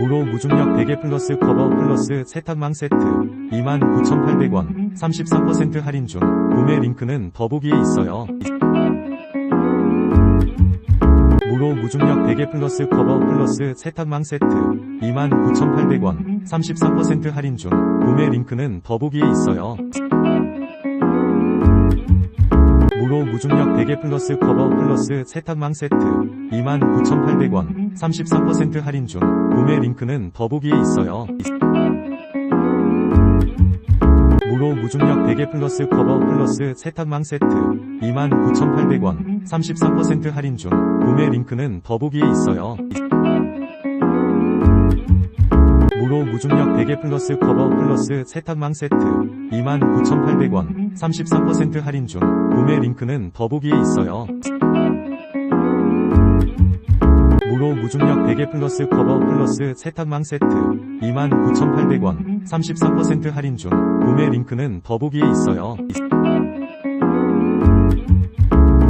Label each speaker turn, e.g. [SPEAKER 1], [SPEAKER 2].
[SPEAKER 1] 무로 무중력 베개 플러스 커버 플러스 세탁망 세트. 29,800원. 33% 할인 중. 구매 링크는 더보기에 있어요. 무로 무중력 베개 플러스 커버 플러스 세탁망 세트. 29,800원. 33% 할인 중. 구매 링크는 더보기에 있어요. 무로 무중력 베개 플러스 커버 플러스 세탁망 세트. 29,800원 33% 할인 중 구매 링크는 더보기에 있어요. 무로 무중력 베개 플러스 커버 플러스 세탁망 세트 29,800원 33% 할인 중 구매 링크는 더보기에 있어요. 무로 무중력 베개 플러스 커버 플러스 세탁망 세트 29,800원 33% 할인 중 구매 링크는 더보기에 있어요. 무로 무중력 베개 플러스 커버 플러스 세탁망 세트 29,800원 33% 할인 중 구매 링크는 더보기에 있어요. 무로 무중력 베개 플러스 커버 플러스 세탁망 세트 29,800원 33% 할인 중 구매 링크는 더보기에 있어요. 무로 무중력 베개 플러스 커버 플러스 세탁망 세트 29,800원 33% 할인 중 구매 링크는 더보기에 있어요.